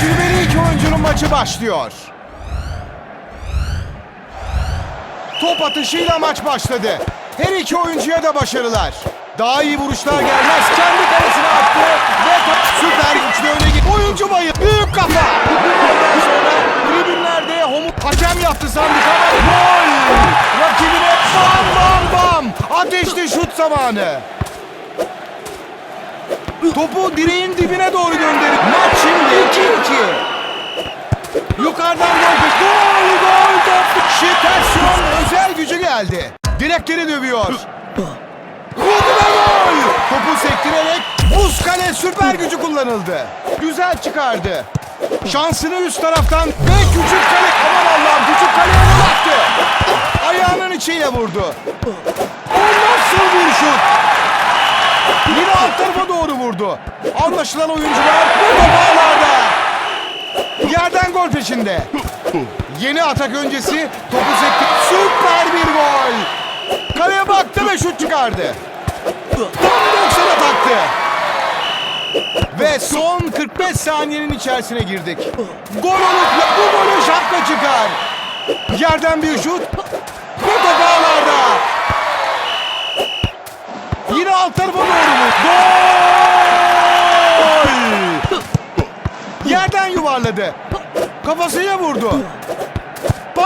Tecrübeli iki oyuncunun maçı başlıyor. Top atışıyla maç başladı. Her iki oyuncuya da başarılar. Daha iyi vuruşlar gelmez. Kendi kalesine attı ve top süper güçlü öne gitti. Oyuncu bayı. Büyük kafa. Ondan sonra tribünlerde homu hakem yaptı sandık ama gol. Rakibine bam bam bam. Ateşli şut zamanı. Topu direğin dibine doğru gönderip maç şimdi 2-2. Yukarıdan gol. Gol gol top. Şiterson özel gücü geldi. Direkleri dövüyor. Vurdu ve gol. Topu sektirerek buz kale süper gücü kullanıldı. Güzel çıkardı. Şansını üst taraftan ve küçük kale. Aman Allah'ım küçük kaleye gol attı. Ayağının içiyle vurdu. O nasıl bir şut? Yine alt tarafa doğru vurdu. Anlaşılan oyuncular bu top ağlarda. Yerden gol peşinde. Yeni atak öncesi topu sekti. Süper bir gol. Kaleye baktı ve şut çıkardı. Tam 90'a taktı. Ve son 45 saniyenin içerisine girdik. Gol olup bu golü şapka çıkar. Yerden bir şut. Ve top ağlarda. Yine alt tarafa doğru? Gol! Yerden yuvarladı. Kafasıyla vurdu.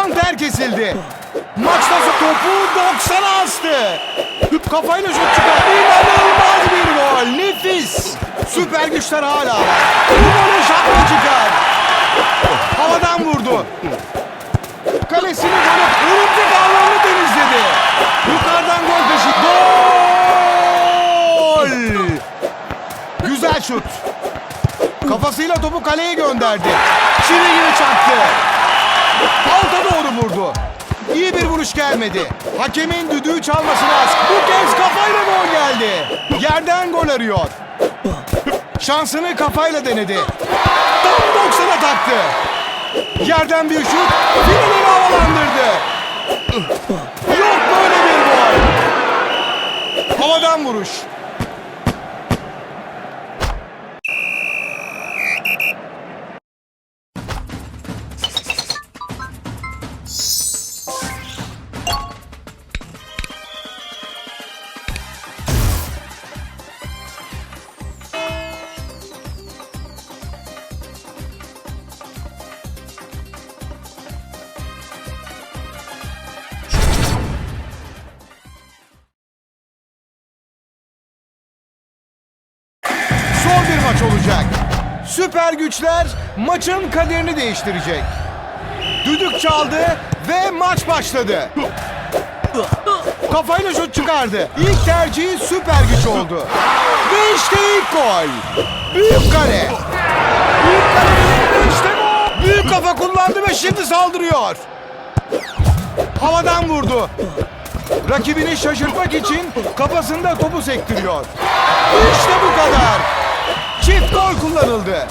Panter kesildi. Maçta topu 90'a astı. Kafayla şut çıkar. İnanılmaz bir gol. Nefis. Süper güçler hala. Bu golü şapka çıkar. Havadan vurdu. Kalesini vurup örümcek ağlarını temizledi. Yukarıdan gol peşi. Gol! Güzel şut. Kafasıyla topu kaleye gönderdi. Çivi gibi çarptı. Gelmedi. Hakemin düdüğü çalmasını az. Bu kez kafayla gol geldi. Yerden gol arıyor. Şansını kafayla denedi. Tam 90'a taktı. Yerden bir şut. Finalini havalandırdı. Yok böyle bir gol. Havadan vuruş. Olacak. Süper güçler maçın kaderini değiştirecek. Düdük çaldı ve maç başladı. Kafayla şut çıkardı. İlk tercihi süper güç oldu. Ve işte ilk gol. Büyük kale. Büyük kale işte gol. Büyük kafa kullandı ve şimdi saldırıyor. Havadan vurdu. Rakibini şaşırtmak için kafasında topu sektiriyor. İşte bu kadar. Çift gol kullanıldı.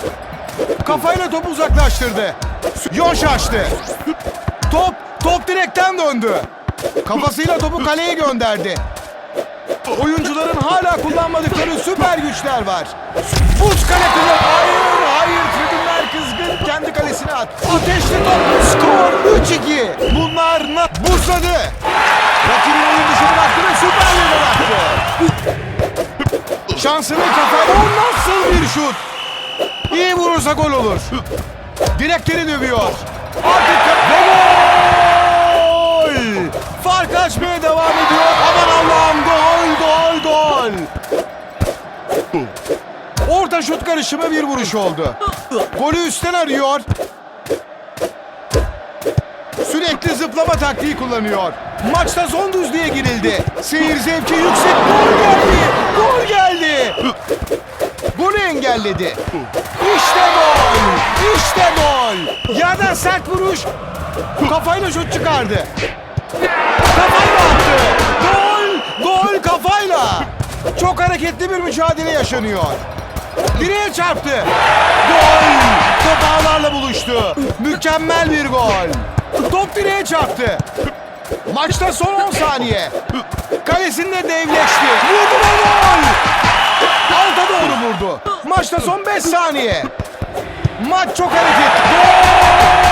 Kafayla topu uzaklaştırdı. Yoş açtı. Top, top direkten döndü. Kafasıyla topu kaleye gönderdi. Oyuncuların hala kullanmadıkları süper güçler var. Buz kale kullan. Hayır, hayır. Tribünler kızgın. Kendi kalesine at. Ateşli top. Skor 3-2. Bunlar buzladı. Rakibin oyun dışına baktı ve süper attı. Şansını kafa... O nasıl bir şut? İyi vurursa gol olur. Direkleri dövüyor. Artık gol! Fark açmaya devam ediyor. Aman Allah'ım gol gol gol. Orta şut karışımı bir vuruş oldu. Golü üstten arıyor. Sürekli zıplama taktiği kullanıyor. Maçta son düzlüğe girildi. Seyir zevki yüksek. Gol geldi. Gol geldi. Bunu engelledi. İşte gol. İşte gol. Yerden sert vuruş. Kafayla şut çıkardı. Kafayla attı. Gol. Gol kafayla. Çok hareketli bir mücadele yaşanıyor. Direğe çarptı. Gol. Top ağlarla buluştu. Mükemmel bir gol. Top direğe çarptı. Maçta son 10 saniye. Kalesinde devleşti. Vurdu ve gol. Alta doğru vurdu. Maçta son 5 saniye. Maç çok hareketli. Gol!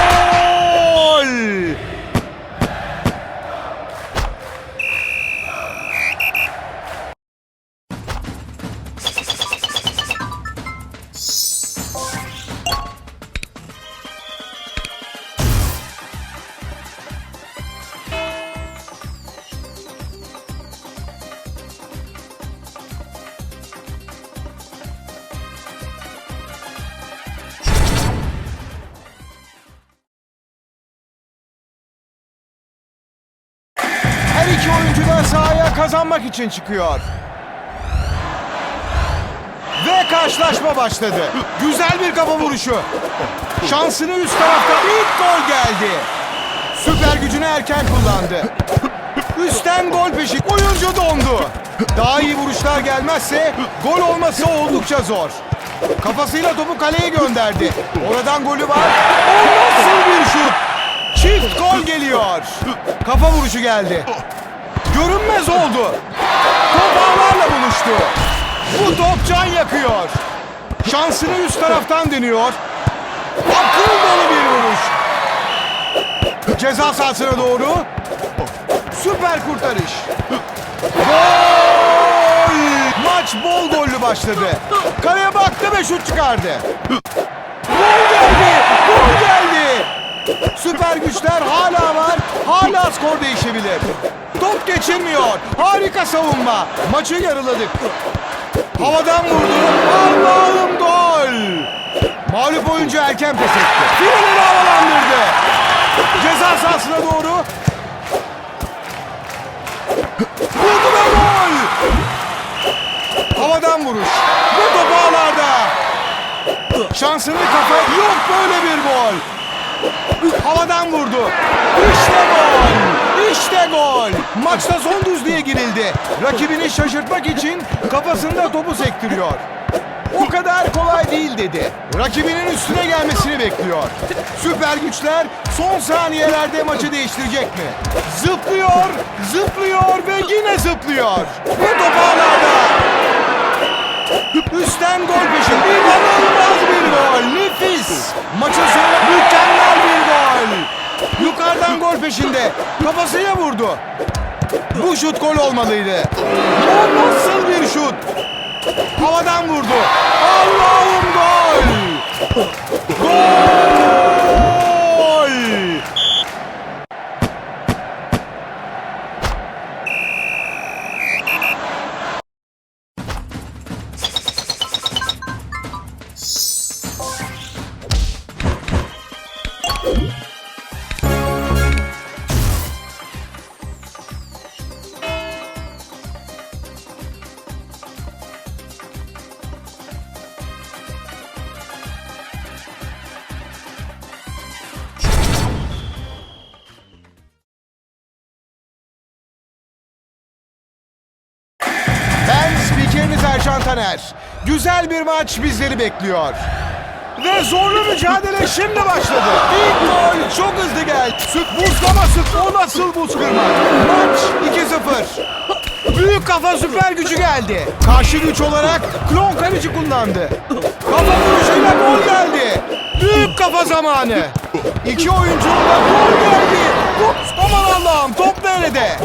İki oyuncu da sahaya kazanmak için çıkıyor. Ve karşılaşma başladı. Güzel bir kafa vuruşu. Şansını üst tarafta ilk gol geldi. Süper gücünü erken kullandı. Üstten gol peşi. Oyuncu dondu. Daha iyi vuruşlar gelmezse gol olması oldukça zor. Kafasıyla topu kaleye gönderdi. Oradan golü var. O nasıl bir şut? Çift gol geliyor. Kafa vuruşu geldi. Görünmez oldu. Top ağlarla buluştu. Bu top can yakıyor. Şansını üst taraftan deniyor. Akıl dolu bir vuruş. Ceza sahasına doğru. Süper kurtarış. Gol! Maç bol gollü başladı. Kaleye baktı ve şut çıkardı. Gol geldi! Gol geldi! Süper güçler hala var. Hala skor değişebilir. Top geçilmiyor. Harika savunma. Maçı yarıladık. Havadan vurdu. Allah'ım gol! Mağlup oyuncu erken pes etti. Fileleri havalandırdı. Ceza sahasına doğru. Vurdu ve gol! Havadan vuruş. Ve top ağlarda. Şansını kafa yok böyle bir gol. Havadan vurdu. İşte gol. İşte gol. Maçta son düzlüğe girildi. Rakibini şaşırtmak için kafasında topu sektiriyor. O kadar kolay değil dedi. Rakibinin üstüne gelmesini bekliyor. Süper güçler son saniyelerde maçı değiştirecek mi? Zıplıyor, zıplıyor ve yine zıplıyor. Ve top ağlarda. Üstten gol peşinde. İnanılmaz bir gol. Nefis. Maçın sonunda peşinde. Kafasıyla vurdu. Bu şut gol olmalıydı. O nasıl bir şut? Havadan vurdu. Allah'ım gol. Gol. Taner. Güzel bir maç bizleri bekliyor. Ve zorlu mücadele şimdi başladı. İlk gol çok hızlı geldi. Süt buzlama süt. O nasıl buz kırma? Maç 2-0. Büyük kafa süper gücü geldi. Karşı güç olarak klon kaleci kullandı. Kafa vuruşuyla gol geldi. Büyük kafa zamanı. İki oyuncuyla gol geldi. Aman Allah'ım top nerede?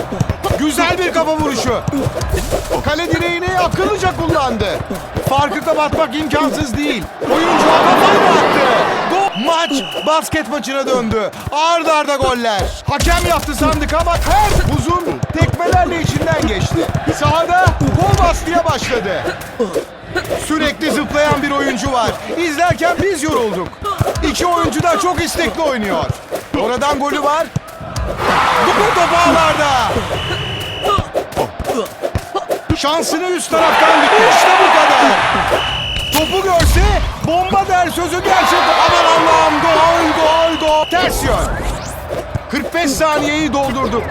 Güzel bir kafa vuruşu. Kale direğini akıllıca kullandı. Farkı kapatmak imkansız değil. Oyuncu kafayla attı. Gol. Maç basket maçına döndü. Arda arda goller. Hakem yaptı sandık ama her uzun tekmelerle içinden geçti. Sahada gol baskıya başladı. Sürekli zıplayan bir oyuncu var. İzlerken biz yorulduk. İki oyuncu da çok istekli oynuyor. Oradan golü var. Bu top ağlarda. Şansını üst taraftan işte bu kadar. Topu görse bomba der sözü gerçek. Aman Allah'ım gol gol gol. Ters yön. 45 saniyeyi doldurduk.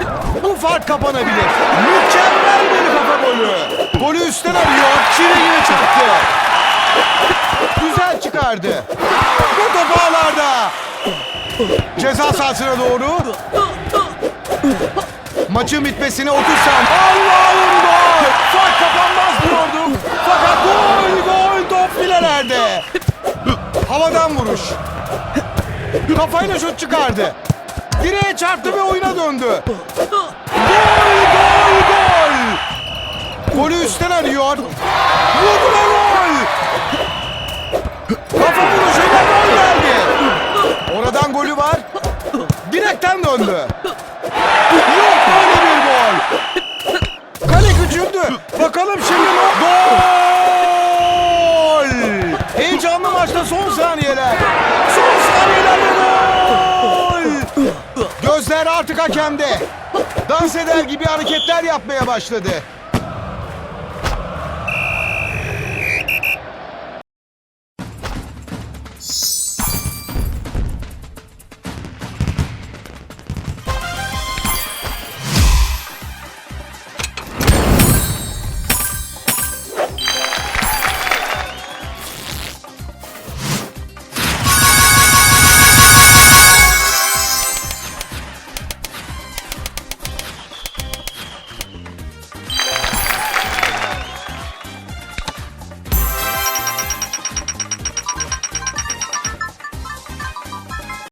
Bu fark kapanabilir. Mükemmel bir kafa golü. Golü üstten arıyor. Çile gibi çaktı. Güzel çıkardı. Ve top ağlarda. Ceza sahasına doğru. Maçın bitmesine 30 saniye. Allah'ım gol! Fark kapanmaz diyorduk. Fakat gol gol top filelerde. Havadan vuruş. Kafayla şut çıkardı. Direğe çarptı ve oyuna döndü. Gol, gol, gol. Golü üstten arıyor. Vurdu ve gol. Kafa vuruşuyla gol geldi. Oradan golü var. Direkten döndü. Yok Bakalım şimdi ne? Gol! Heyecanlı maçta son saniyeler. Son saniyeler ve gol! Gözler artık hakemde. Dans eder gibi hareketler yapmaya başladı.